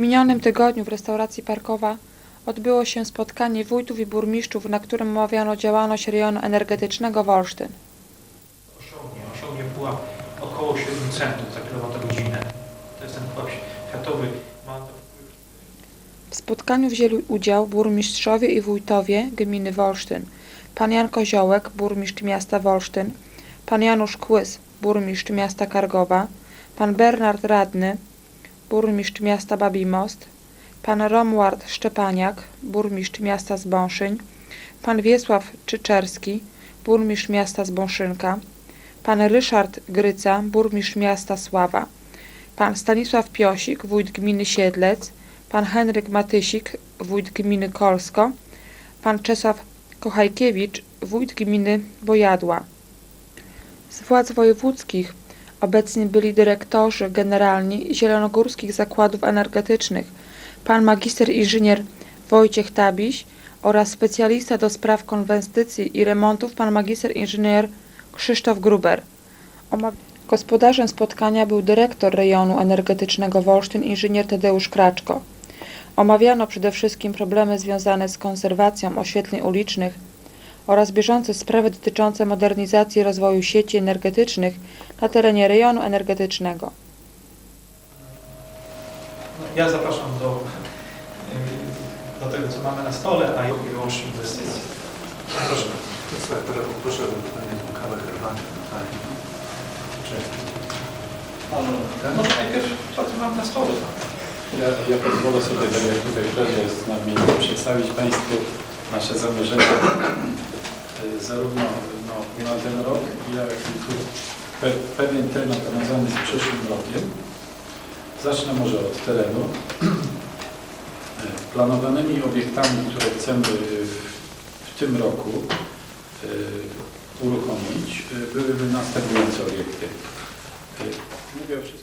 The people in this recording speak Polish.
minionym tygodniu w restauracji Parkowa odbyło się spotkanie wójtów i burmistrzów, na którym omawiano działalność rejonu energetycznego Wolsztyn. osiągnie. Osiągnie pułap około 7 centów za kilowatogodzinę. To jest ten pułap światowy. W spotkaniu wzięli udział burmistrzowie i wójtowie gminy Wolsztyn, pan Jan Koziołek, burmistrz miasta Wolsztyn, pan Janusz Kłys, burmistrz miasta Kargowa, pan Bernard Radny, burmistrz miasta Babimost, pan Romuald Szczepaniak, burmistrz miasta Zbąszyń, pan Wiesław Czyczerski, burmistrz miasta Zbąszynka, pan Ryszard Gryca, burmistrz miasta Sława, pan Stanisław Piosik, wójt gminy Siedlec, pan Henryk Matysik, wójt gminy Kolsko, pan Czesław Kochajkiewicz, wójt gminy Bojadła. Z władz wojewódzkich obecni byli dyrektorzy generalni zielonogórskich zakładów energetycznych, pan magister inżynier Wojciech Tabiś oraz specjalista do spraw konwestycji i remontów pan magister inżynier Krzysztof Gruber. Gospodarzem spotkania był dyrektor rejonu energetycznego Wolsztyn inżynier Tadeusz Kraczko. Omawiano przede wszystkim problemy związane z konserwacją oświetleń ulicznych oraz bieżące sprawy dotyczące modernizacji i rozwoju sieci energetycznych na terenie rejonu energetycznego. No, Ja zapraszam do, do tego, co mamy na stole, a i wyłącznie inwestycji. Proszę. O pytanie o kawę, herbatę. Tak. Może, najpierw to, co mam na stole. Ja, ja pozwolę sobie, tak jak tutaj Fred jest z nami, przedstawić Państwu nasze zamierzenia zarówno no, na ten rok, jak i pe, pewien temat związany z przyszłym rokiem. Zacznę może od terenu. Planowanymi obiektami, które chcemy w, w tym roku e, uruchomić, e, byłyby następujące obiekty. E, Mówię o wszystkich